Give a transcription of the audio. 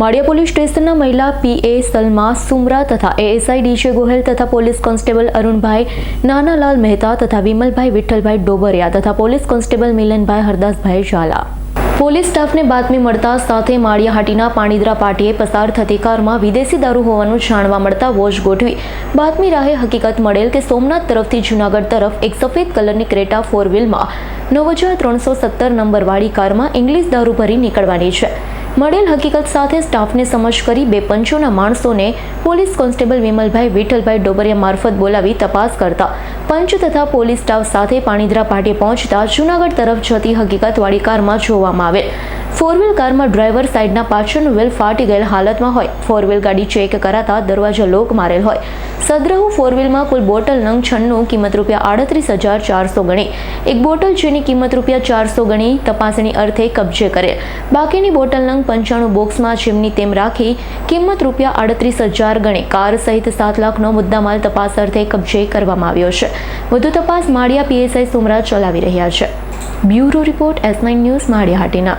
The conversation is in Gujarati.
માળિયા પોલીસ સ્ટેશનના મહિલા પીએ સલમા, સુમરા તથા એએસઆઈ ડીજે ગોહેલ તથા પોલીસ કોન્સ્ટેબલ અરુણભાઈ, નાનાલાલ મહેતા તથા વિમલભાઈ, વિઠ્ઠલભાઈ ડોબરિયા તથા police constable Milanbhai Hardasbhai Jhala. Police સ્ટાફને બાતમી મળતા સાથે માળિયાહાટીના પાણીદ્રા પાટીએ પસાર થતી કારમાં વિદેશી દારૂ હોવાનું જાણવા મળતા વોચ ગોઠવી. બાતમી રાહે હકીકત મળેલ કે સોમનાથ તરફથી જૂનાગઢ તરફ એક સફેદ કલરની ક્રેટા ફોર વ્હીલમાં નવ હજાર ત્રણસો સત્તર નંબરવાળી કારમાં ઇંગ્લિશ દારૂ ભરી નીકળવાની છે. મળેલ હકીકત સાથે સ્ટાફને સમજ કરી બે પંચોના માણસોને પોલીસ કોન્સ્ટેબલ વિમલભાઈ વિઠ્ઠલભાઈ ડોબરિયા મારફત બોલાવી તપાસ કરતા. પંચ તથા પોલીસ સ્ટાફ સાથે પાણીદ્રા પાટીએ પહોંચતા જૂનાગઢ તરફ જતી હકીકતવાળી કારમાં જોવામાં આવેલ. ફોર વ્હીલ કારમાં ડ્રાઈવર સાઈડના પાછળનું વ્હીલ ફાટી ગયેલ હાલતમાં હોય. ફોર વ્હીલ ગાડી ચેક કરાતા દરવાજા લોક મારેલ હોય. સદ્રહુ ફોર વ્હીલમાં કુલ બોટલ નંગ છન્નું, કિંમત રૂપિયા આડત્રીસ હજાર ચારસો ગણી. એક બોટલ જેની કિંમત રૂપિયા ચારસો ગણી તપાસણી અર્થે કબજે કરેલ બાકીની બોટલ નંગ પંચાણું બોક્સમાં જેમની તેમ રાખી કિંમત રૂપિયા આડત્રીસ હજાર ગણી. કાર સહિત સાત લાખનો મુદ્દામાલ તપાસ અર્થે કબજે કરવામાં આવ્યો છે. વધુ તપાસ માળિયા પીએસઆઈ સુમરા ચલાવી રહ્યા છે. Bureau report S nine news, Maliya Hatina.